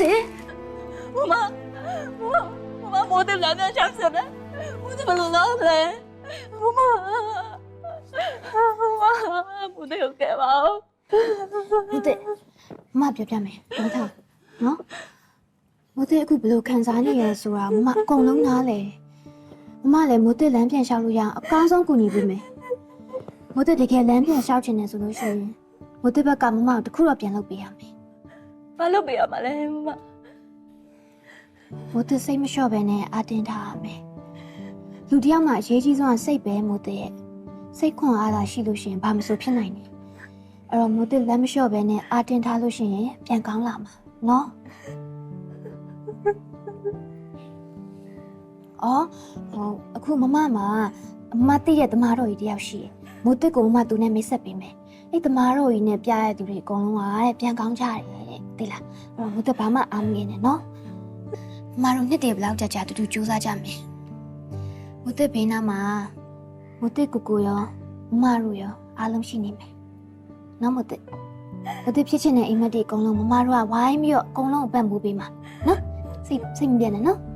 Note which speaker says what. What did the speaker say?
Speaker 1: တေး
Speaker 2: မမမမမမိုးတယ်လမ်းကြောင်းဆက်တယ်မိုးတယ်ဘယ်လိုလုပ်လဲမမမမမိုးတယ်ကဲပါဦး
Speaker 1: မိုးတေးမမပြောပြမယ်မထားနော်မိုးတေးအခုဘယ်လိုခံစားနေရလဲဆိုတာမမအကုန်လုံးနားလေမမလည်းမိုးတေးလမ်းပြန်လျှောက်လို့ရအောင်အကောင်းဆုံးကူညီပေးမယ်မိုးတေးတကယ်လမ်းပြန်လျှောက်ချင်တယ်ဆိုလို့ရှိရင်မိုးတေးဘက်ကမမကိုတစ်ခုတော့ပြန်လုပ်ပေးရမယ်
Speaker 2: ဘာလုပ်ပေးရမလဲမမ
Speaker 1: မိုးတေးစိတ်မလျှော့ပဲနဲ့အတင်းထားရမယ်လူတစ်ယောက်မှအရေးကြီးဆုံးကစိတ်ပဲမိုးတေးရဲ့စိတ်ခွန်အားသာရှိလို့ရှိရင်ဘာမဆိုဖြစ်နိုင်တယ်အဲ့တော့မိုးတေးလမ်းမလျှော့ပဲနဲ့အတင်းထားလို့ရှိရင်ပြန်ကောင်းလာမှာနော်အော်ဟိုအခုမမမှာအမသိတဲ့တမားတော်ကြီးတယောက်ရှိတယ်။မိုးတစ်ကိုမမသူနဲ့မိတ်ဆက်ပေးမယ်။အဲ့တမားတော်ကြီးနဲ့ပြရတဲ့သူတွေအကုန်လုံးကတဲ့ပြန်ကောင်းကြတယ်တဲ့။ သိလား။အဲ့တော့မိုးတစ်ဘာမှအားမငယ်နဲ့နော်။မမတို့နှစ်တည်းဘလောက်ကြာကြာတူတူစူးစမ်းကြမယ်။မိုးတစ်ဘေးနားမှာမိုးတစ်ကိုကိုရောမမတို့ရောအားလုံးရှိနေမယ်။နော်မိုးတစ်မိုးတစ်ဖြစ်ချင်တဲ့အိမ်မက်တွေအကုန်လုံးမမတို့ကဝိုင်းပြီးတော့အကုန်လုံးကိုပံ့ပိုးပေးမှာနော်။စိတ်စိတ်မပြတ်နဲ့နော်။